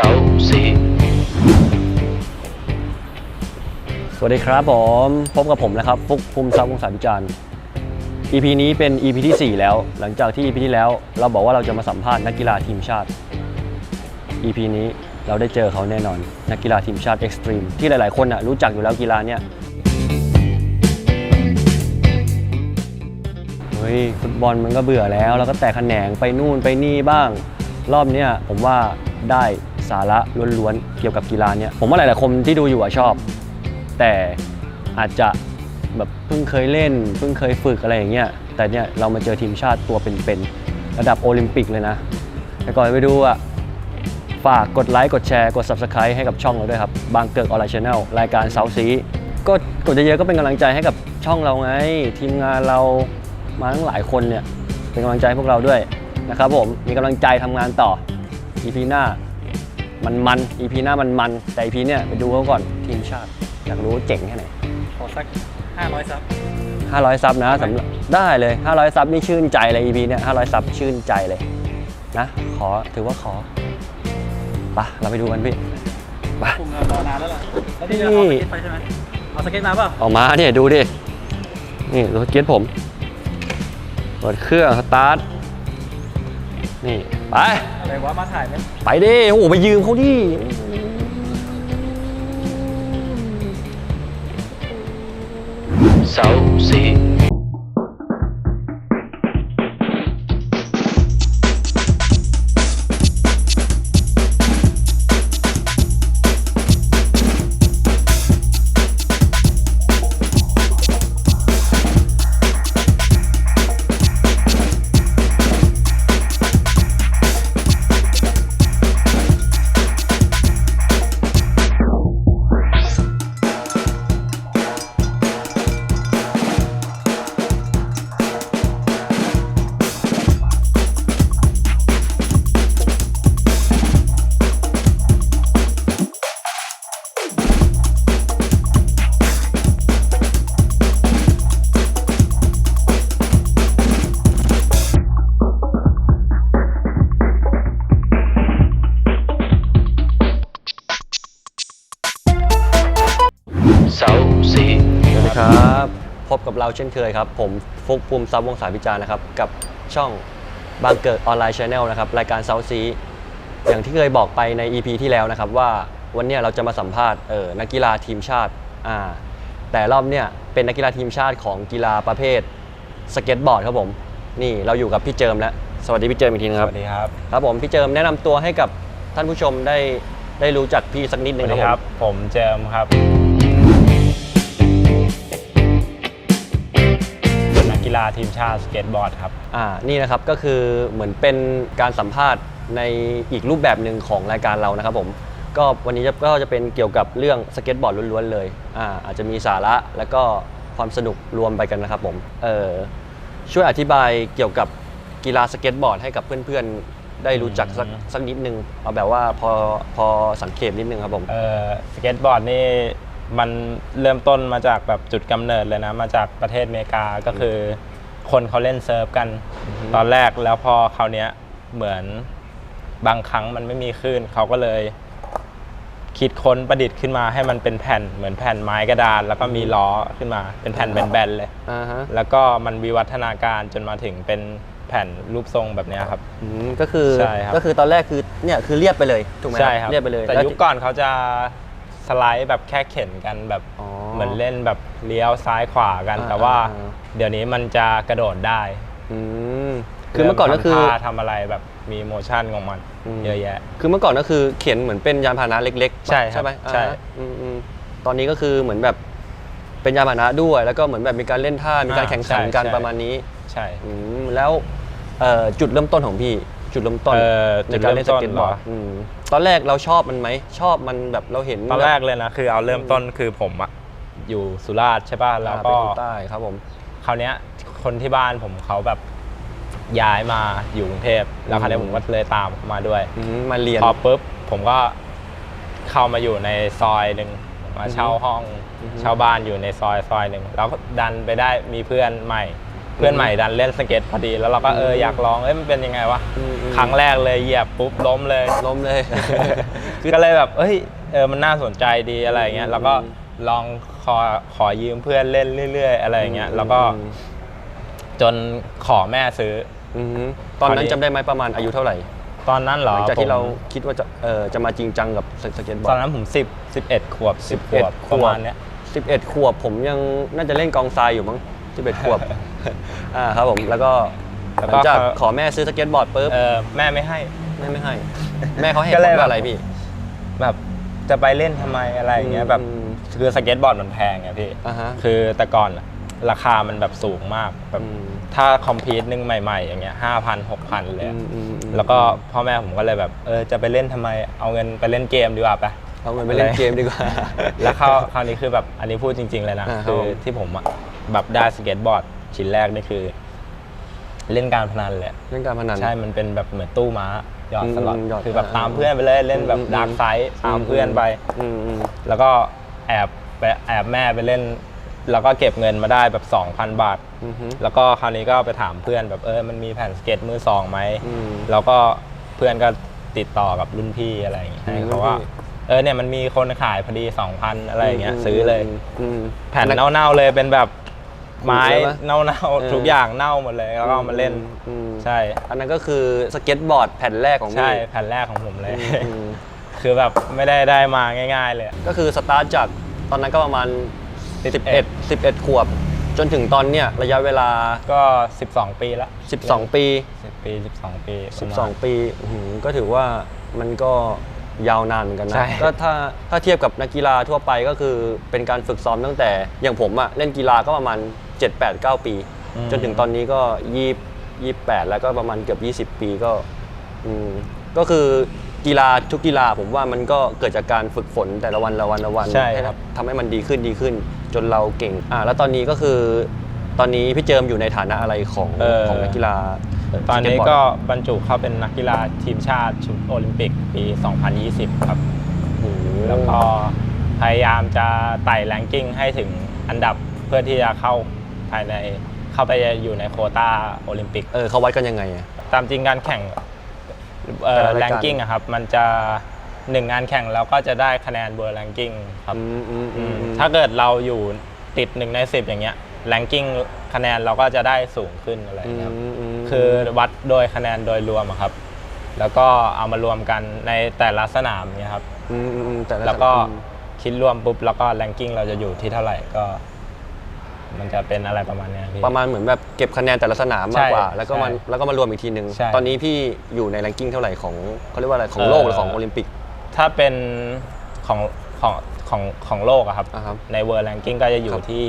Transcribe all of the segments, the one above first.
สาสีสวัสดีครับผม พบกับผมนะครับ ฟุกภูมิทรัพย์วงศาวิจารณ์ EP นี้เป็น EP ที่ 4 แล้ว หลังจากที่ EP ที่แล้วเราบอกว่าเราจะมาสัมภาษณ์นักกีฬาทีมชาติ EP นี้เราได้เจอเขาแน่นอน นักกีฬาทีมชาติเอ็กซ์ตรีมที่หลาย ๆ คนน่ะรู้จักอยู่แล้วกีฬาเนี้ยเฮ้ยฟุตบอลมันก็เบื่อแล้ว แล้วก็แตกแขนงไปนู่นไปนี่บ้าง รอบเนี้ยผมว่าได้ สาระล้วนๆเกี่ยวกับกีฬาเนี้ยผมว่าหลายๆคนที่ดูอยู่อะชอบ แต่อาจจะแบบเพิ่งเคยเล่น เพิ่งเคยฝึกอะไรอย่างเงี้ยแต่เนี่ยเรามาเจอทีมชาติตัวเป็นๆระดับโอลิมปิกเลยนะแต่ก่อนไปดูอะฝากกดไลค์กดแชร์กด Subscribe ให้กับช่องเราด้วยครับ บางเกิกออนไลน์ชาแนลรายการเซาซีก็กดเยอะๆก็เป็นกำลังใจให้กับช่องเราไง ทีมงานเรามาทั้งหลายคนเนี่ยเป็นกำลังใจให้พวกเราด้วยนะครับผมมีกำลังใจทำงานต่อ EP หน้า มันมัน EP หน้ามันมันแต่ EP เนี่ยไปดูเขาก่อนทีมชาติ อยากรู้เจ๋งแค่ไหนขอสัก 500ซับ500 ซับนะสำหรับได้เลย 500 ซับนี่ชื่นใจเลย EP เนี่ย500 ซับชื่นใจเลยนะ ขอถือว่าขอไปะเราไปดูกันพี่ไปคุมเรารอนานแล้วล่ะแล้วนี่นี่เราเอาสเก็ตไปใช่ไหมเอาสเก็ตมาเปล่าออกมาเนี่ยดูดิ นี่รถเกียร์ผม เปิดเครื่องสตาร์ท นี่ ไป อะไรวะมาถ่ายไหมไปดิโอ้โหไปยืมเขาดิเสาสีเส เราเช่นเคยครับ ผมฟุกภูมิทรัพย์วงศาวิจารณ์นะครับ กับช่องบางเกิดออนไลน์ชาแนลนะครับ รายการเซาซีอย่างที่เคยบอกไปใน EP ที่แล้วนะครับ ว่าวันเนี้ยเราจะมาสัมภาษณ์เออนักกีฬาทีมชาติอ่าแต่รอบเนี้ยเป็นนักกีฬาทีมชาติของกีฬาประเภทสเก็ตบอร์ดครับผม นี่เราอยู่กับพี่เจิมแล้ว สวัสดีพี่เจิมอีกทีนึงสครับวัสดีครับ ครับผมพี่เจิมแนะนำตัวให้กับท่านผู้ชมได้ได้รู้จักพี่สักนิดสนึวังสคดีรับคผรับมผมเจมส์ครับเป็นนั กกีฬาทีมชาติสเก็ตบอร์ดครับ อ่านี่นะครับก็คือเหมือนเป็นการสัมภาษณ์ในอีกรูปแบบหนึ่งของรายการเรานะครับผมก็วันนี้จะก็จะเป็นเกี่ยวกับเรื่องสเก็ตบอร์ดล้วนๆเลยอ่าอาจจะมีสาระแล้วก็ความสนุกรวมไปกันนะครับผมเออช่วยอธิบายเกี่ยวกับกีฬาสเก็ตบอร์ดให้กับเพื่อนๆ ได้รู้จักสักอืมสักนิดนึงเอาแบบว่าพอพอสังเกตนิดนึงครับผม เอ่อสเก็ตบอร์ดนี่ มันเริ่มต้นมาจากแบบจุดกำเนิดเลยนะ มาจากประเทศอเมริกาก็คือ คนเขาเล่นเซิร์ฟกันอือฮึตอนแรกแล้วพอคราวเนี้ยเหมือนบางครั้งมันไม่มีคลื่นเขาก็เลยคิดค้นประดิษฐ์ขึ้นมาให้มันเป็นแผ่นเหมือนแผ่นไม้กระดาน แล้วก็มีล้อขึ้นมาเป็นแผ่นแบนๆเลยอ่าฮะแล้วก็มันวิวัฒนาการจนมาถึงเป็นแผ่นรูปทรงแบบเนี้ยครับอืมก็คือใช่ครับก็คือตอนแรกคือเนี่ยคือเรียบไปเลยถูกไหมใช่ครับเรียบไปเลยแต่ล้วยุคก่อนเขาจะส ไลด์แบบแค่เข็นกันแบบอ๋อเหมือนเล่นแบบเลี้ยวซ้ายขวากัน อ่าแต่ว่า อ่า เดี๋ยวนี้มันจะกระโดดได้อืมคือเมื่อก่อนก็คือทำท่าทำอะไรแบบมีโมชั่นของมัน อืม เยอะแยะ คือเมื่อก่อนก็คือเขียนเหมือนเป็นยานพาหนะเล็กๆใช่ครับใช่ไหมใช่ อ่าฮะอืมอืมตอนนี้ก็คือเหมือนแบบเป็นยานพาหนะด้วย แล้วก็เหมือนแบบมีการเล่นท่ามีการแข่งขันกันประมาณนี้ใช่ อืมแล้วเอ่อจุดเริ่มต้นของพี่ จุดเริ่มต้นเอ่อในการเล่นสจุดเริ่มต้นเก็ตบอร์ดเหรออื มตอนแรกเราชอบมันไหมชอบมันแบบเราเห็นตอนแรกเลยนะ คือเอาเริ่มต้นคือผมอะอยู่สุราษฎร์ใช่ป่ะแล้แล้ววก็ก็คนใต้ครับผม คราวเนี้ยคนที่บ้านผมเขาแบบย้ายมาอยู่กรุงเทพแล้วคราวนี้อืม ผมก็เลยตามมาด้วยอืมมาเรียน พอปุ๊บผมก็เข้ามาอยู่ในซอยหนึ่งมาเช่าห้องอือฮึ เช่าบ้านอยู่ในซอยซอยหนึ่งแล้วก็ดันไปได้มีเพื่อนใหม่ เพื่อนใหม่ดันเล่นสเก็ตพอดีแล้วเราก็เอออยากลองเอ้ยมันเป็นยังไงวะอืมอืมครั้งแรกเลยเหยียบปุ๊บล้มเลยล้มเลยก็เลยแบบเอ้ยเออมันน่าสนใจดีอะไรอย่างเงี้ยอืมแล้วก็ลองขอขอยืมเพื่อนเล่นเรื่อย ๆ อะไรอย่างเงี้ยแล้วก็จนขอแม่ซื้ออืมตอนนั้นคราวนี้จำได้ไหมประมาณอายุเท่าไหร่ ตอนนั้นเหรหอลังจากที่ผมเราคิดว่าจะเออจะมาจริงจังกับสเก็ตบอตอร์นดนั้นผมสิบสิบเอ็ดขวบสิบขวบ11ประมาณเนี้ยสิบเอ็ดขวบผมยังน่าจะเล่นกองทรายอยู่มั้งสิบเอ็ดขวบ อ่าครับผมแล้วก็แล้วหก็ลังจากขอแม่ซื้อสเก็ตบอร์ดปุ๊บเออแม่ไม่ให้ แม่ไม่ให้ แม่เขาให้ก็ผเลยลแบบ ว่าอะไรพี่ แบบจะไปเล่นทำไมอะไรอย่างเงี้ยแบบอืม คือสเก็ตบอร์ดมันแพงไงพี่ อ่าฮะ คือแต่ก่อนอะราคามันแบบสูงมากแบบอืม ถ้าคอมพีทหนึ่งใหม่ ๆ อย่างเงี้ยห้าพันหกพันเลยอะอืมอืมอืมแล้วก็พ่อแม่ผมก็เลยแบบเออจะไปเล่นทำไมเอาเงินไปเล่นเกมดีกว่าปะ เอาเงินไปเล่นเกมดีกว่า แล้วคราวคราวนี้คือแบบอันนี้พูดจริง ๆ เลยนะ อ่าครับคือผม ที่ผมอะแบบได้สเก็ตบอร์ด ชิ้นแรกนี่คือ เล่นการพนันเลยเล่นการพนัน ใช่ มันเป็นแบบเหมือนตู้ม้าหยอดอืมสล็อตหยอดคือแบบอ่าตามเพื่อนไปเลยเล่นแบบอืม ดาร์กไซด์ตามเพื่อนไป อืมอืม แล้วก็แอบไปแอบแม่ไปเล่น แล้วก็เก็บเงินมาได้แบบ 2,000 บาท อืมอืมแล้วก็คราวนี้ก็ไปถามเพื่อนแบบเออมันมีแผ่นสเก็ตมือสองไหมอืมแล้วก็เพื่อนก็ติดต่อกับรุ่นพี่อะไรอย่างเงี้ยอืมให้เขาว่ารุ่นพี่เออเนี่ยมันมีคนขายพอดี 2,000 อะไรอย่างเงี้ย ซื้อเลย อืมแผ่นเน่าๆเลยเป็นแบบ ไม้ขูดเลยปะ เน่าเออ ๆทุกอย่างเน่าหมดเลยแล้วก็เอามาเล่น อืมใช่ อันนั้นก็คือสเก็ตบอร์ดแผ่นแรกของใช่พี่แผ่นแรกของผมเลย อืมคือแบบไม่ได้ได้มาง่าย ๆ เลย ก็คือสตาร์ทจากตอนนั้นก็ประมาณ 11 11 ขวบ จนถึงตอนเนี้ยระยะเวลา ก็ 12 ปีละ12 ปี 10 ปี 12 ปีประมาณ 12 ปีอื้อหือก็ถือว่ามันก็ยาวนานเหมือนกันใช่ นะ ก็ถ้าถ้าเทียบกับนักกีฬาทั่วไปก็คือเป็นการฝึกซ้อมตั้งแต่อย่างผมอะเล่นกีฬาก็ประมาณ 7 8 9 ปีจนถึงตอนนี้ก็ยี่ยี่แปดแล้วก็ประมาณเกือบ20 ปีก็อืมก็คือกีฬาทุกกีฬาผมว่ามันก็เกิดจากการฝึกฝนแต่ละวันละวันละวันใช่ครับ ทำให้มันดีขึ้นดีขึ้น จนเราเก่งอ่าแล้วตอนนี้ก็คือ ตอนนี้พี่เจิมอยู่ในฐานะอะไรของเออของนักกีฬาตอนนี้สเตบร์ดก็บรรจุเข้าเป็นนักกีฬาทีมชาติชุดโอลิมปิกปี 2020 ครับโอ้โหแล้วก็พยายามจะไต่แรงกิ้งให้ถึงอันดับเพื่อที่จะเข้า ภายในเข้าไปอยู่ในโควต้าโอลิมปิก เออเขาวัดกันยังไงอะ ตามจริงการแข่งแต่ละรายแรการงกิ้งอะครับมันจะหนึ่งงานแข่งแล้วก็จะได้คะแนนเบอร์แรงกิ้งครับอืมอืมอืมอืมถ้าเกิดเราอยู่ติดหนึ่งในสิบอย่างเงี้ยแรงกิ้งคะแนนเราก็จะได้สูงขึ้นอะไรอย่างเงี้ยครับมมคือวัดโดยคะแนนโดยรวมอะครับ แล้วก็เอามารวมกันในแต่ละสนามเนี่ยครับอืมอืมอืมแต่ะแล้วก็อืมคิดรวมปุ๊บแล้วก็แรงกิ้งเราจะอยู่ที่เท่าไหร่ก็ มันจะเป็นอะไรประมาณเนี้ยพี่ ประมาณเหมือนแบบเก็บคะแนนแต่ละสนามมากกว่า ใช่แล้วก็มาใช่แล้วก็มารวมอีกทีหนึ่งใช่ตอนนี้พี่อยู่ในแรงกิ้งเท่าไหร่ของเขาเรียกว่าอะไรของเอ่อโลกหรือของโอลิมปิก ถ้าเป็นของของของของโลกอะครับ อ่าครับ ในเวอร์แรงกิ้งก็จะอยู่ครับที่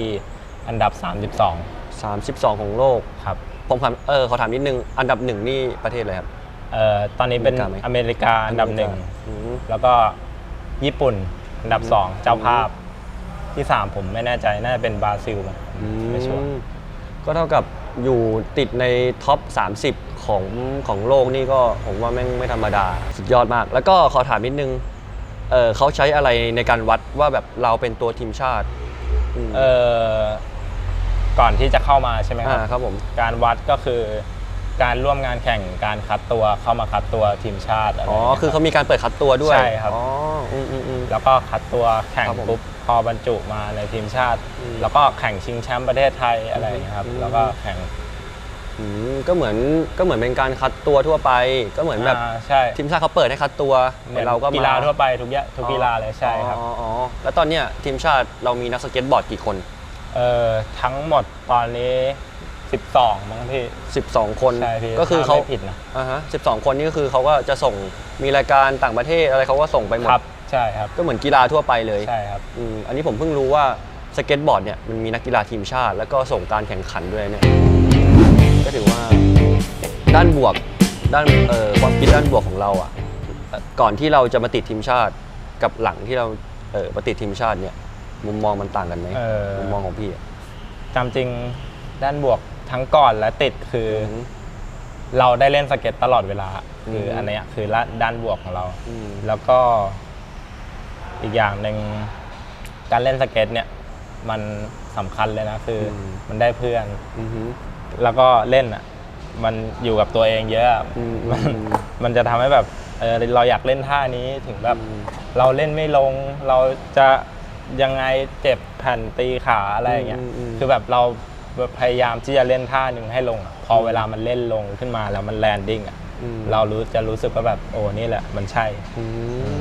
อันดับ 32ของโลก32ครับ ผมถามเออขอถามนิดนึง อันดับหนึ่งนี่ประเทศอะไรครับ เอ่อตอนนี้เป็นอเมริกาไหม อเมริกาอันดับหนึ่ง อืม แล้วก็ญี่ปุ่นอันดับอืมสองเจ้าภาพที่สามผมไม่แน่ใจน่าจะเป็นบราซิลมั้ง ไม่ชัวร์อืมก็เท่ากับอยู่ติดในท็อป 30 ของของโลกนี่ก็ผมว่าแม่งไม่ธรรมดา สุดยอดมาก แล้วก็ขอถามนิดนึงเออเขาใช้อะไรในการวัดว่าแบบเราเป็นตัวทีมชาติมเอ่อก่อนที่จะเข้ามาใช่ไหมคอ่ารับครับผมการวัดก็คือการร่วมงานแข่งการคัดตัวเข้ามาคัดตัวทีมชาติอะไรอ๋อย่งงี้ยคือเขามีการเปิดคัดตัวด้วยใช่ครับอ๋ออืมอืมอืมแล้วก็คัดตัวแข่งครับผมปุ๊บพ อบรรจุมาในทีมชาติ อืมแล้วก็แข่งชิงแชมป์ประเทศไทยอะไรอย่างเงี้ยครับ อืม แล้วก็แข่งอืมก็เหมือนก็เหมือนเป็นการคัดตัวทั่วไป ก็เหมือนแบบอ่าใช่ทีมชาติเขาเปิดให้คัดตัวเหมือนเราก็มกีฬาทั่วไปทุกอย่างทุกกีฬาเลยใช่ครับ อ๋ออ๋อแล้วตอนเนี้ยทีมชาติเรามีนักสเก็ตบอร์ดกี่คน เอ่อทั้งหมดตอนนี้ 12 มั้งพี่12 คนใช่พี่ก็คือถ้เขาไม่ผิดนะ อ่าฮะ12 คนนี่ก็คือเขาก็จะส่งมีรายการต่างประเทศอะไรเขาก็ส่งไปหมด ครับ ใช่ครับ ก็เหมือนกีฬาทั่วไปเลยใช่ครับ อืมอันนี้ผมเพิ่งรู้ว่าสเก็ตบอร์ดเนี่ยมันมีนักกีฬาทีมชาติ แล้วก็ส่งการแข่งขันด้วยเนี่ยก็ถือว่าด้านบวกด้านเอ่อความคิดด้านบวกของเราอะเอ่อก่อนที่เราจะมาติดทีมชาติกับหลังที่เราเออมาติดทีมชาติเนี่ย มุมมองมันต่างกันไหมเออมุมมองของพี่อะตามจริงด้านบวกทั้งก่อนและติดคืออม เราได้เล่นสเก็ตตลอดเวลา คือมอันเนี้ยคือด้านบวกของเรา อืม แล้วก็ อีกอย่างหนึ่งการเล่นสเก็ตเนี่ยมันสำคัญเลยนะคืออม มันได้เพื่อน อือฮึ แล้วก็เล่นอะ มันอยู่กับตัวเองเยอะอะอืมมันอืมมันจะทำให้แบบเออเราอยากเล่นท่านี้ถึงแบบอืมเราเล่นไม่ลง เราจะยังไงเจ็บแผ่นตีขาอะไรอย่างเงี้ยอืมอืม คือแบบเราพยายามที่จะเล่นท่าหนึ่งให้ลงอะพอเวลามันเล่นลงขึ้นมาแล้วมันแลนดิ้งอะ อืม เรารู้จะรู้สึกว่าแบบโอ้นี่แหละมันใช่ อื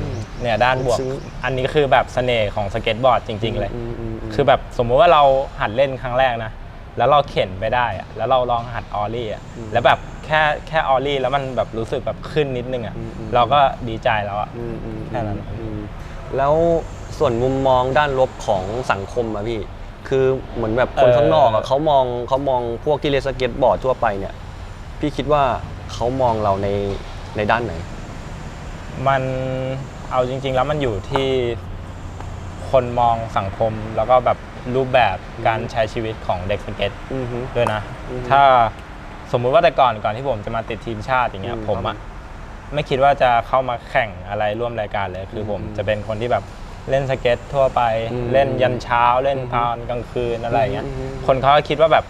ม เนี่ยด้านบวก ซึ้ง อันนี้คือแบบเสน่ห์ของสเก็ตบอร์ดจริง ๆ เลยอืมอืมมคือแบบสมมุติว่าเราหัดเล่นครั้งแรกนะ แล้วเราเข็นไปได้อะแล้วเราลองหัดออลลี่อะอืมแล้วแบบแค่แค่ออลลี่แล้วมันแบบรู้สึกแบบขึ้นนิดนึงอะอืมอืมเราก็ดีใจแล้วอะ อืมอืมแค่นั้น อืมแล้วส่วนมุมมองด้านลบของสังคมอะพี่ คือเหมือนแบบคนข้างนอกอะเขามองเขามองพวกที่เล่นสเก็ตบอร์ดทั่วไปเนี่ย พี่คิดว่า เขามองเราในในด้านไหน มันเอาจริง ๆ แล้วมันอยู่ที่คนมองสังคมแล้วก็แบบรูปแบบการใช้ชีวิตของเด็กสเก็ตอือฮึ ด้วยนะ อืมถ้าสมมุติว่าแต่ก่อนก่อนที่ผมจะมาติดทีมชาติอย่างเงี้ย อืมผมครัอะบไม่คิดว่าจะเข้ามาแข่งอะไรร่วมรายการเลย คืออมผมจะเป็นคนที่แบบเล่นสเก็ตทั่วไป อืมเล่นยันเช้า เล่นอืมตอนกลางคืนอะไรอย่างเงี้ย อืมอืมคนเขาก็คิดว่าแบบ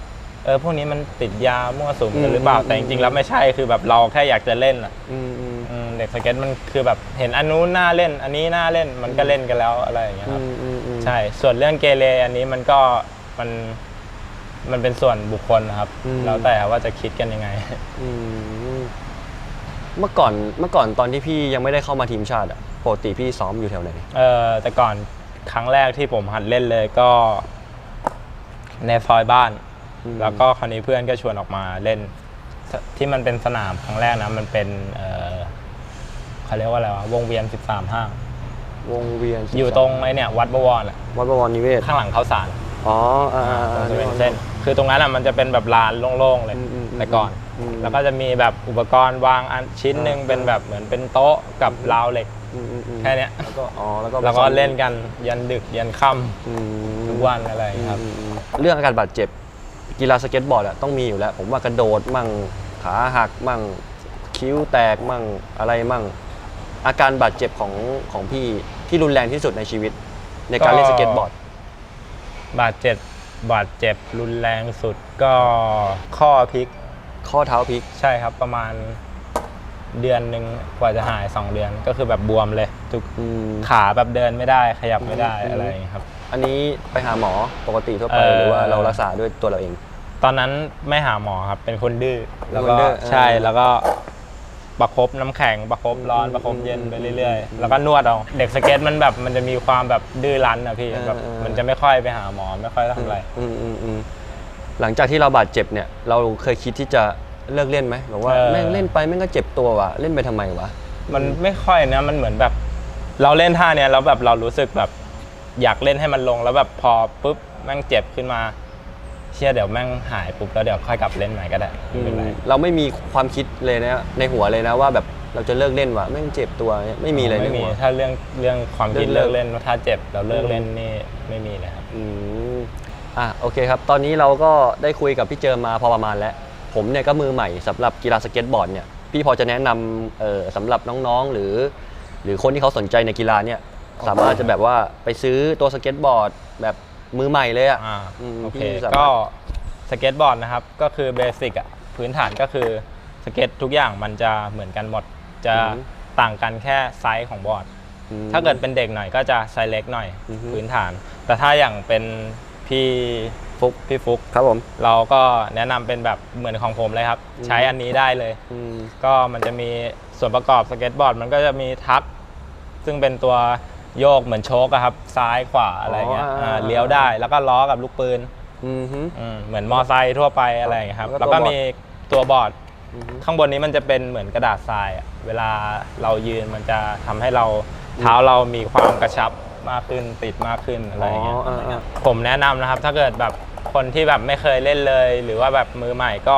เออพวกนี้มันติดยามั่วสุมอืกัมนหรือเปล่าอืมแต่จริงๆแล้วไม่ใช่คือแบบเราแค่อยากจะเล่นอะอืมอืมอืมเด็กสเก็ตมันคือแบบเห็นอันนู้นน่าเล่น อันนี้น่าเล่นมันก็เล่นกันแล้วอะไรอย่างเงี้ยอืครับมอืมอืมใช่ ส่วนเรื่องเกเรอันนี้มันก็มันมันเป็นส่วนบุคคลนะครับอืมแล้วแต่ว่าจะคิดกันยังไง อืมเมื่อก่อนเมื่อก่อนตอนที่พี่ยังไม่ได้เข้ามาทีมชาติอะปกติพี่ซ้อมอยู่แถวไหน เออแต่ก่อนครั้งแรกที่ผมหัดเล่นเลยก็ ในซอยบ้านอืม แล้วก็คราวนี้เพื่อนก็ชวนออกมาเล่นสที่มันเป็นสนามครั้งแรกนะ มันเป็นเออเขาเรียกว่าอะไรวะวงเวียน 13 ห้าง วงเวียนอยู่ตรงไอ้เนี่ยวัดบวรอะวัดบวรนิเวศข้างหลังเขาสารอ๋ออ่าอ่าตรอ่างจะเป็นเส้น คือตรงนั้นอะมันจะเป็นแบบลานโล่งๆเลยอืมอืมอืมแต่ก่อนอืมแล้วก็จะมีแบบอุปกรณ์วางอันชิ้นหนึ่งอ่าเป็นแบบเหมือนเป็นโต๊ะกับราวเหล็กอืมอืมอืมแค่เนี้ยแล้วก็อ๋อแล้วก็แล้วก็เล่นกันยันดึกยันค่อืมำทุกวันอะไรอย่างเงี้ยครับอืมอืมเรื่องอาการบาดเจ็บ กีฬาสเก็ตบอร์ดอะต้องมีอยู่แล้ว ผมว่ากระโดดมั่งขาหักมั่งคิ้วแตกมั่งอะไรมั่ง อาการบาดเจ็บของของพี่ที่รุนแรงที่สุดในชีวิต ในการเล่นสเก็ตบอร์ด บาดเจ็บบาดเจ็บรุนแรงสุดก็ข้อพลิก ข้อเท้าพลิกใช่ครับประมาณเดือนหนึ่งกว่าจะหาย2เดือนก็คือแบบบวมเลยทุกอืมขาแบบเดินไม่ได้ขยับไม่ได้อืมอะไรอย่างเงี้ยครับ อันนี้ไปหาหมอปกติทั่วไปเอ่อ หรือว่าเรารักษาด้วยตัวเราเอง ตอนนั้นไม่หาหมอครับ เป็นคนดื้อแล้วก็คนดื้อใช่เออแล้วก็ประคบน้ำแข็งประคบร้อนอืมประคบเย็นไปอืมเรื่อยอืมๆแล้วก็นวดเอาเด็กสเก็ตมันแบบมันจะมีความแบบดื้อรั้นนะพี่เออแบบเออ มันจะไม่ค่อยไปหาหมอไม่ค่อยทำอะไร อืมอืมอืมหลังจากที่เราบาดเจ็บเนี่ย เราเคยคิดที่จะเลิกเล่นไหมแบบว่าเออ แม่งเล่นไปแม่งก็เจ็บตัวว่ะเล่นไปทำไมวะ มันไม่ค่อยนะมันเหมือนแบบ เราเล่นท่าเนี้ยแล้วแบบเรารู้สึกแบบ อยากเล่นให้มันลงแล้วแบบพอปุ๊บแม่งเจ็บขึ้นมา เชื่อเดี๋ยวแม่งหายปุ๊บแล้วเดี๋ยวค่อยกลับเล่นใหม่ก็ได้ไม่เป็นไรเราไม่มีความคิดเลยนะในหัวเลยนะว่าแบบเราจะเลิกเล่นว่ะแม่งเจ็บตัวเนี่ยไม่มีเลยในไม่มีหัว ถ้าเรื่องเรื่องความคิดเลิเลิกกเล่นว่าถ้าเจ็บเราเลิกอืม เล่นนี่ไม่มีเลยครับ อืมอะโอเคครับ ตอนนี้เราก็ได้คุยกับพี่เจิมมาพอประมาณแล้ว ผมเนี่ยก็มือใหม่สำหรับกีฬาสเก็ตบอร์ดเนี่ยพี่พอจะแนะนำเอ่อสำหรับน้องๆหรือ หรือคนที่เขาสนใจในกีฬาเนี่ย สามารถจะแบบว่าไปซื้อตัวสเก็ตบอร์ดแบบมือใหม่เลยอะอ่าอืมโอเค พี่สามารถก็สเก็ตบอร์ดนะครับ ก็คือเบสิกอะพื้นฐานก็คือสเก็ตทุกอย่างมันจะเหมือนกันหมด จะต่างกันแค่ไซส์ของบอร์ด อืม ถ้าเกิดเป็นเด็กหน่อยก็จะไซส์เล็กหน่อยอือฮึ พื้นฐาน แต่ถ้าอย่างเป็นพี่ฟุกพี่ฟุก ครับผม เราก็แนะนำเป็นแบบเหมือนของผมเลยครับอืมใช้อันนี้ได้เลย อืม ก็มันจะมีส่วนประกอบสเก็ตบอร์ด มันก็จะมีทัก ซึ่งเป็นตัว โยกเหมือนโชกอะครับ ซ้ายขวาอะไรเงี้ยอ๋ออ่าาเลี้ยวได้แล้วก็ล้อกับลูกปืนอืมฮึ อืมเหมือนมอไซค์ทั่วไปอะไรอย่างเงี้ยครับ แล้แล้ววก็ก็มีตัวบอร์ด อืมฮึ ข้างบนนี้มันจะเป็นเหมือนกระดาษทรายอะเวลาเรายืนมันจะทำให้เราเท้าเรามีความกระชับมากขึ้นติดมากขึ้นอะไรอย่างเงี้ยอ๋ออ่าอ่าผมแนะนำนะครับ ถ้าเกิดแบบคนที่แบบไม่เคยเล่นเลย หรือว่าแบบมือใหม่ก็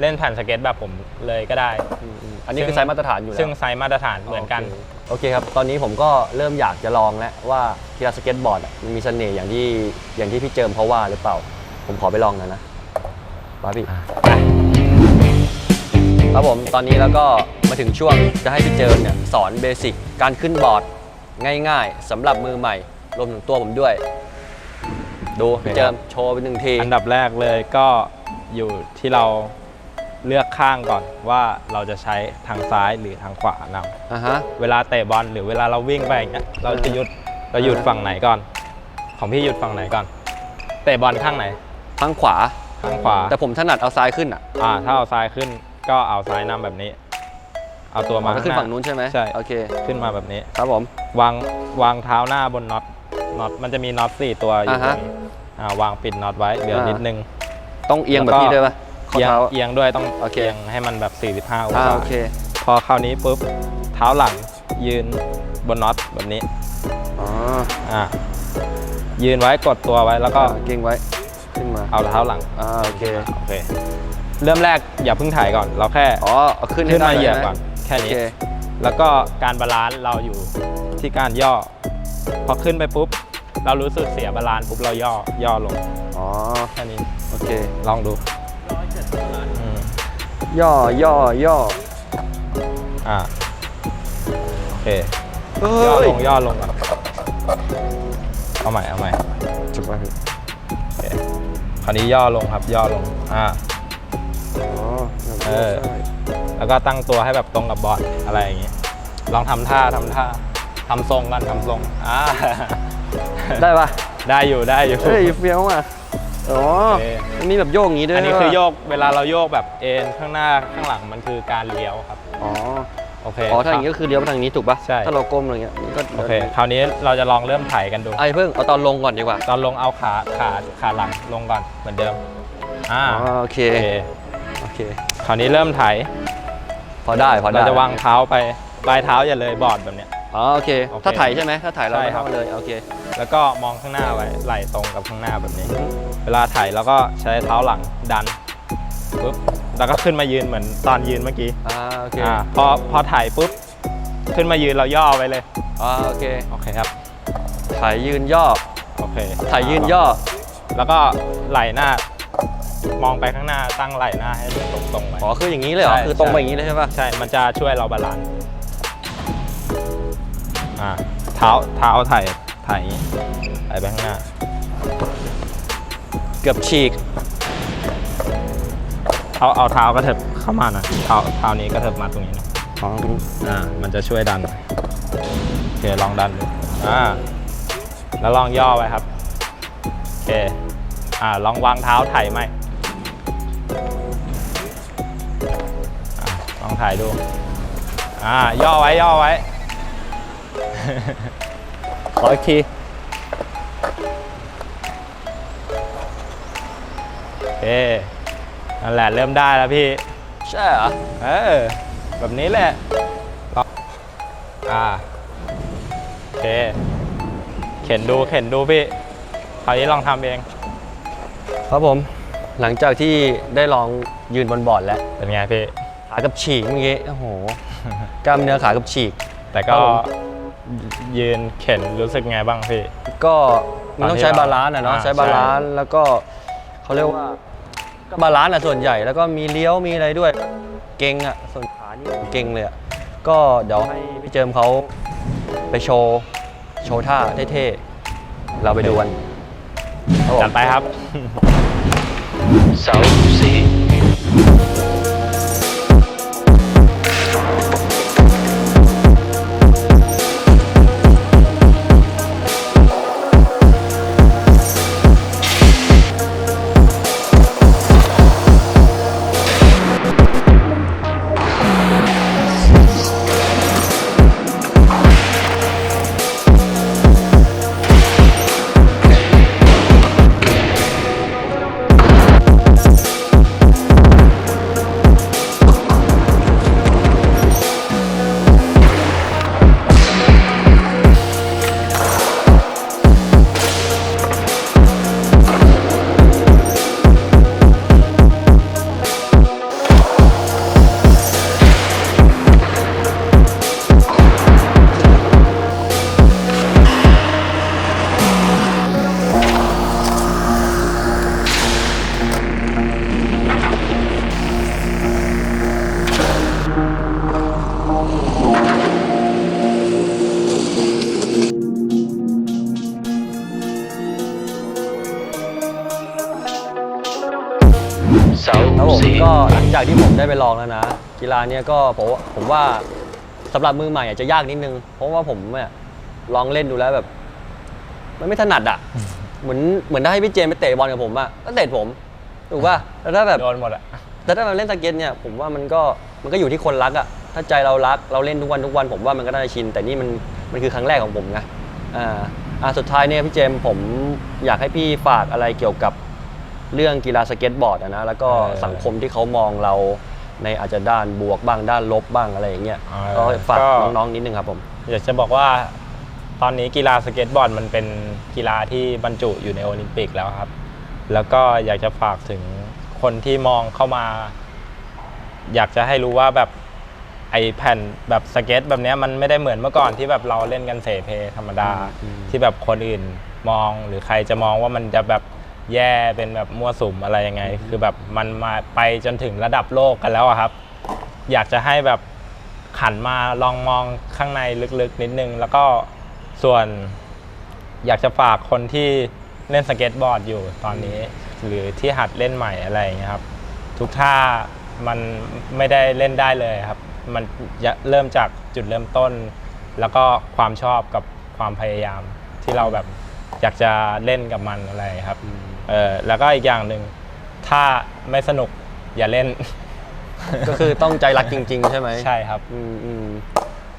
เล่นแผ่นสเก็ตแบบผมเลยก็ได้ อืมอืมอันนี้คือไซส์มาตรฐานอยู่แล้ว ซึ่งไซส์มาตรฐานเหมือนกัน โอเค ครับ ตอนนี้ผมก็เริ่มอยากจะลองแล้วว่ากีฬาสเก็ตบอร์ดอะมันมีเสน่ห์อย่างที่อย่างที่พี่เจิมเขาว่าหรือเปล่า ผมขอไปลองหนะนะมาพี่ครับผมตอนนี้แล้วก็มาถึงช่วงจะให้พี่เจิมเนี่ยสอนเบสิกการขึ้นบอร์ดง่ายๆสำหรับมือใหม่ รวมถึงตัวผมด้วย ดูพี่เจิมโชว์ไปหนึ่งที อันดับแรกเลยก็อยู่ที่เรา เลือกข้างก่อนว่าเราจะใช้ทางซ้ายหรือทางขวานำอะฮะ เวลาเตะบอลหรือเวลาเราวิ่งไปอย่างเงี้ยเราจะหยุดเราหยุดฝั่งไหนก่อน ของพี่หยุดฝั่งไหนก่อน เตะบอลข้างไหนข้างขวา ข้างขวาแต่ผมถนัดเอาซ้ายขึ้นอะอ่าถ้าเอาซ้ายขึ้นก็เอาซ้ายนำแบบนี้ เอาตัวมาก็ข้างขึ้นหน้าฝั่งนู้นใช่ไหมใช่ โอเค ขึ้นมาแบบนี้ ครับผม วางวางเท้าหน้าบนน็อตน็อตมันจะมีน็อตสี่ตัวอยู่อ่าฮะตรงนี้อ่าวางปิดน็อตไว้เดี๋ยวอ่านิ นิดนึงต้องเอียงแบบนี้ด้วยป่ะ ข้อเอียงเท้า เอียงด้วยต้องโอเคเอียงให้มันแบบ 45องอ่าศาโอเค พอคราวนี้ปุ๊บเท้าหลังยืนบนน็อตแบบนี้อ๋ออ่ายืนไว้กดตัวไว้แล้วก็เก่งไว้ ขึ้นมา เอาเท้าหลังอ่าโอเค โอเค เริ่มแรกอย่าเพิ่งถ่ายก่อน เราแค่อ๋อเอาขึ้นขึ้นให้มาได้เหยียบใช่ไก่อนแค่โอนี้ เค แล้วก็การบาลานซ์เราอยู่ที่การย่อ พอขึ้นไปปุ๊บ เรารู้สึกเสียบาลานซ์ปุ๊บเราย่อย่อลงอ๋อ แค่นี้โอเค ลองดูอืม ย่อย่อย่ออ่าโอเคเฮ้ย่อลยงย่อลงก่อนเอาใหม่เอาใหม่จบไปพี่โอเคคราวนี้ย่อลงครับย่อลงอ่าอ๋อเออแล้วก็ตั้งตัวให้แบบตรงกับบอร์ดอะไรอย่างงี้ลองทำท่าทำท่าทำทรงกันทำทรงอ่าได้ป่ะได้อยู่ได้อยู่เฮ้ยเฟี้ยวอะ อ๋อโอเค มันมีแบบโยกอย่างนี้ด้วยอันนี้คือว่ะโยกเวลาเราโยกแบบเอ็นข้างหน้าข้างหลังมันคือการเลี้ยวครับ อ๋อโอเคอ๋อถ้าอย่างนี้ก็คือเลี้ยวไปทางนี้ถูกป่ะใช่ ถ้าเราก้มอะไรเงี้ยมันก็โอเคคราวนี้เราจะลองเริ่มไถ่ายกันดู ไอ้เพิ่งเอาตอนลงก่อนดีกว่าตอนลงเอาขาขาขาหลังลงก่อนเหมือนเดิมอ่าอ๋อโอเคโอเคโอเค คราวนี้เริ่มไถ่ายพอได้พอได้เราจะวางเท้าไปปลายเท้าอย่าเลยบอร์ดแบบเนี้ย อ๋อโอเค โอเคถ้าถ่ายใช่ไหมถ้าถ่ายเราใช่ไม่ครับ เข้ามาเลยโอเคแล้วก็มองข้างหน้าไว้ไหล่ตรงกับข้างหน้าแบบนี้ เวลาถ่ายเราก็ใช้เท้าหลังดันปุ๊บแล้วก็ขึ้นมายืนเหมือนตอนยืนเมื่อกี้อ่าโอเคอ่าพอพอถ่ายปุ๊บขึ้นมายืนเราย่อไว้เลยอ่าโอเคโอเคครับถ่ายยืนย่อโอเคถ่ายยืนย่อแล้วก็ไหล่หน้ามองไปข้างหน้าตั้งไหล่หน้าให้มันตรงตรงๆไว้ อ๋อคืออย่างนี้เลยเหรอใช่คือตรงไปใช่อย่างนี้เลยใช่ป่ะใช่ มันจะช่วยเราบาลานซ์ อ่าเท้าเท้าถ่ายถ่ายอย่างนี้ถ่ายไปข้างหน้า เกือบฉีก เอาเอาเท้ากระเถิบเข้ามาหน่อยเท้าเท้านี้กระเถิบมาตรงนี้หนะอ๋ออ่า มันจะช่วยดันโอเคลองดันดูอ่าแล้วลองย่อไว้ครับโอเคอ่าลองวางเท้าถ่ายไหมอ่าลองถ่ายดู อ่า ย่อไว้ ย่อไว้ ขออีกที โอเค นั่นแหละเริ่มได้แล้วพี่ ใช่เหรอ เออ แบบนี้แหละลองอ่า โอเค เข็นดูเข็นดูพี่ คราวนี้ลองทำเอง ครับผม หลังจากที่ได้ลองยืนบนบอร์ดแล้ว เป็นไงพี่ ขากับฉีกเมื่อกี้ โอ้โห กล้ามเนื้อขากับฉีก แต่ก็ ครับผม ยืนเข็นรู้สึกไงบ้างพี่ ก็มันต้องใช้ตอนที่บาลานซ์อะเนาะอ่าใช้บาลานซ์แล้วก็เขาเรียกว่าก็บาลานซ์อะส่วนใหญ่แล้วก็มีเลี้ยวมีอะไรด้วย เก่งอะส่วนขานี่เก่งเลยอะก็เดี๋ยวให้พี่เจิมเขาไปโชว์โชว์ท่าเท่ๆเราไปดูกันครับผมจัดไปครับ เสา ครับผมสี่ก็หลังจากที่ผมได้ไปลองแล้วนะ กีฬาเนี้ยก็ผมว่าผมว่าสำหรับมือใหม่อาจจะยากนิดนึง เพราะว่าผมเนี่ยลองเล่นดูแล้วแบบ มันไม่ถนัดอะ เหมือนเหมือนถ้าให้พี่เจมส์ไปเตะบอลกับผมอะก็เตะผมถูกป่ะแล้วถ้าแบบโดนหมดอะแต่ถ้าเราเล่นสเก็ตเนี่ยผมว่ามันก็มันก็อยู่ที่คนรักอะถ้าใจเรารักเราเล่นทุกวันทุกวันผมว่ามันก็น่าจะชิน แต่นี่มันมันคือครั้งแรกของผมนะอ่าอ่าสุดท้ายเนี่ยพี่เจมส์ผมอยากให้พี่ฝากอะไรเกี่ยวกับ เรื่องกีฬาสเก็ตบอร์ดอะนะแล้วก็สังคมที่เขามองเราในอาจจะด้านบวกบ้างด้านลบบ้างอะไรอย่างเงี้ยก็ฝากน้องๆนิดนึงครับผม อยากจะบอกว่า ตอนนี้กีฬาสเก็ตบอร์ดมันเป็นกีฬาที่บรรจุอยู่ในโอลิมปิกแล้วครับ แล้วก็อยากจะฝากถึงคนที่มองเข้ามา อยากจะให้รู้ว่าแบบไอแผ่นแบบสเก็ตแบบเนี้ยมันไม่ได้เหมือนเมื่อก่อนที่แบบเราเล่นกันเสเพธรรมดาอืมที่แบบคนอื่นมองหรือใครจะมองว่ามันจะแบบ แย่เป็นแบบมั่วสุมอะไรยังไง คือแบบมันมาไปจนถึงระดับโลกกันแล้วอะครับ อยากจะให้แบบขันมาลองมองข้างในลึกๆนิดนึง แล้วก็ส่วนอยากจะฝากคนที่เล่นสเก็ตบอร์ดอยู่ตอนนี้ หรือที่หัดเล่นใหม่อะไรอย่างเงี้ยครับ ทุกท่ามันไม่ได้เล่นได้เลยครับ มันเริ่มจากจุดเริ่มต้น แล้วก็ความชอบกับความพยายามที่เราแบบอยากจะเล่นกับมันอะไรครับ เออแล้วก็อีกอย่างหนึ่งถ้าไม่สนุกอย่าเล่น ก็คือต้องใจรักจริง ๆ ใช่ไหมใช่ครับ อืมอืม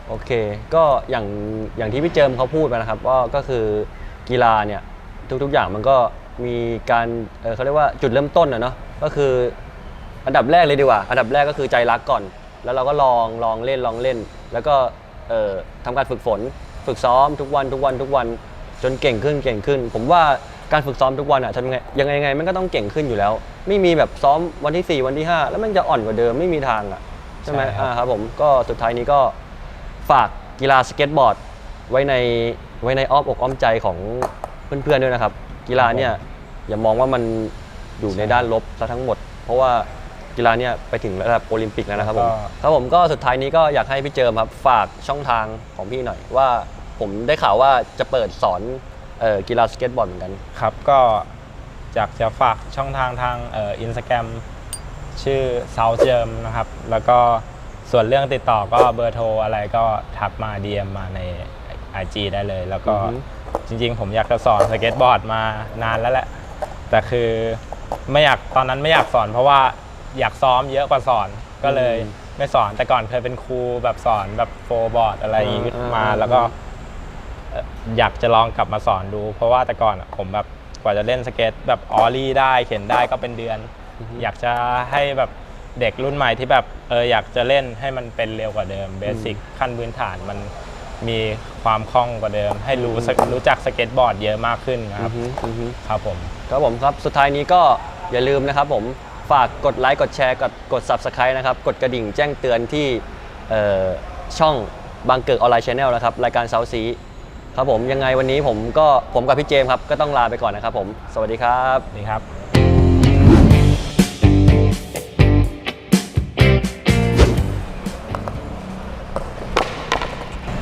โอเค ก็อย่างอย่างที่พี่เจิมเขาพูดไปนะครับ ว่าก็คือกีฬาเนี่ยทุกๆอย่างมันก็มีการเอ่อเขาเรียกว่าจุดเริ่มต้นนะเนาะก็คืออันดับแรกเลยดีกว่า อันดับแรกก็คือใจรักก่อน แล้วเราก็ลองลองเล่นลองเล่น แล้วก็เอ่อทำการฝึกฝน ฝึกซ้อมทุกวันทุกวันทุกวันจนเก่งขึ้นเก่งขึ้น ผมว่า การฝึกซ้อมทุกวันอะทำยังไงยังไงยังไงมันก็ต้องเก่งขึ้นอยู่แล้ว ไม่มีแบบซ้อมวันที่สี่วันที่ห้าแล้วมันจะอ่อนกว่าเดิมไม่มีทางอะใช่ไหมใช่ครับ อ่าครับผมก็สุดท้ายนี้ก็ฝากกีฬาสเก็ตบอร์ดไว้ในไว้ในอ้อมอกอ้อมใจของเพื่อนๆด้วยนะครับ กีฬาเนี่ยอย่ามองว่ามันอยู่ในด้านลบซะทั้งหมด เพราะว่ากีฬาเนี่ยไปถึงระดับโอลิมปิกแล้วนะครับผมครับผมก็สุดท้ายนี้ก็อยากให้พี่เจิมครับฝากช่องทางของพี่หน่อยว่าผมได้ข่าวว่าจะเปิดสอนเอ่อ กีฬาสเก็ตบอร์ดเหมือนกัน ครับก็อยากจะฝากช่องทางทางเอินสตาแกรมชื่อ South Germ นะครับ แล้วก็ส่วนเรื่องติดต่อก็เบอร์โทรอะไรก็ทักมา DM มาใน IG ได้เลย แล้วก็อือฮึ จริงๆ ผมอยากจะสอนสเก็ตบอร์ดมานานแล้วแหละ แต่คือไม่อยากตอนนั้นไม่อยากสอนเพราะว่าอยากซ้อมเยอะกว่าสอนก็เลยไม่สอนแต่ก่อนเคยเป็นครูแบบสอนแบบโฟร์บอร์ดอะไรอย่างงี้มา แล้วก็เอ่อ อยากจะลองกลับมาสอนดู เพราะว่าแต่ก่อนอะผมแบบกว่าจะเล่นสเก็ตแบบออลลี่ได้เข็นได้ก็เป็นเดือน อยากจะให้แบบเด็กรุ่นใหม่ที่แบบเอออยากจะเล่นให้มันเป็นเร็วกว่าเดิมเบสิกขั้นพื้นฐานมันมีความคล่องกว่าเดิม ให้รู้สักรู้จักสเก็ตบอร์ดเยอะมากขึ้นนะครับอือฮึอือฮึครับผม ครับผมครับสุดท้ายนี้ก็อย่าลืมนะครับผมฝากกดไลค์กดแชร์กดกด Subscribe นะครับ กดกระดิ่งแจ้งเตือนที่เอ่อช่องบางเกิดออนไลน์ชแนลนะครับ รายการเซาซี ครับผมยังไงวันนี้ผมก็ผมกับพี่เจมส์ครับก็ต้องลาไปก่อนนะครับผม สวัสดีครับนี่ครับ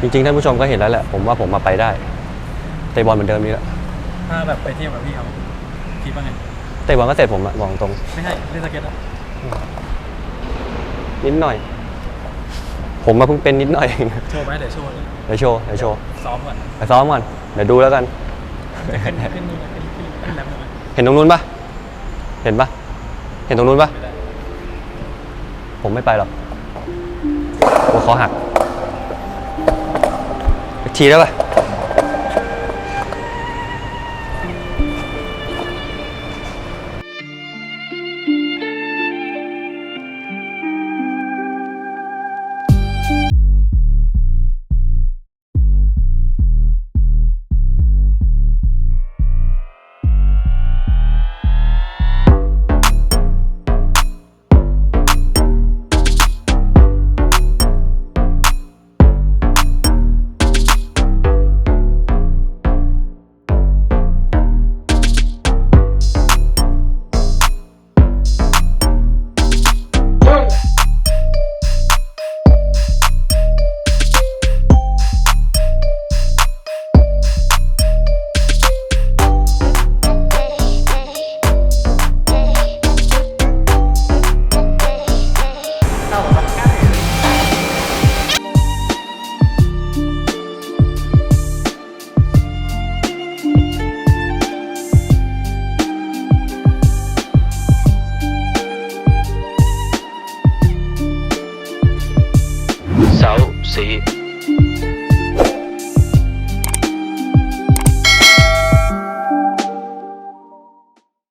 จริงๆท่านผู้ชมก็เห็นแล้วแหละผมว่าผมมาไปได้เตะบอลเหมือนเดิมนี่แหละถ้าแบบไปเที่ยวกับพี่เขาคิดว่าไงเตะบอลก็เสร็จผมอะบอกตรงไม่ใช่เล่นสเก็ตอะนิดหน่อย ผมมาเพิ่งเป็นนิดหน่อยโชว์ไหมเดี๋ยวโชว์ เดี๋ยวโชว์เดี๋ยวโชว์ซ้อมก่อนไปซ้อมก่อนเดี๋ยวดูแล้วกัน ขึ้นขึ้นนี่ขึ้นขึ้นขึ้นแรปเลยไหมเห็นตรงนู้นปะเห็นปะเห็นตรงนู้นปะไม่ได้ผมไม่ไปหรอกกลัวคอหักอีกทีได้ปะ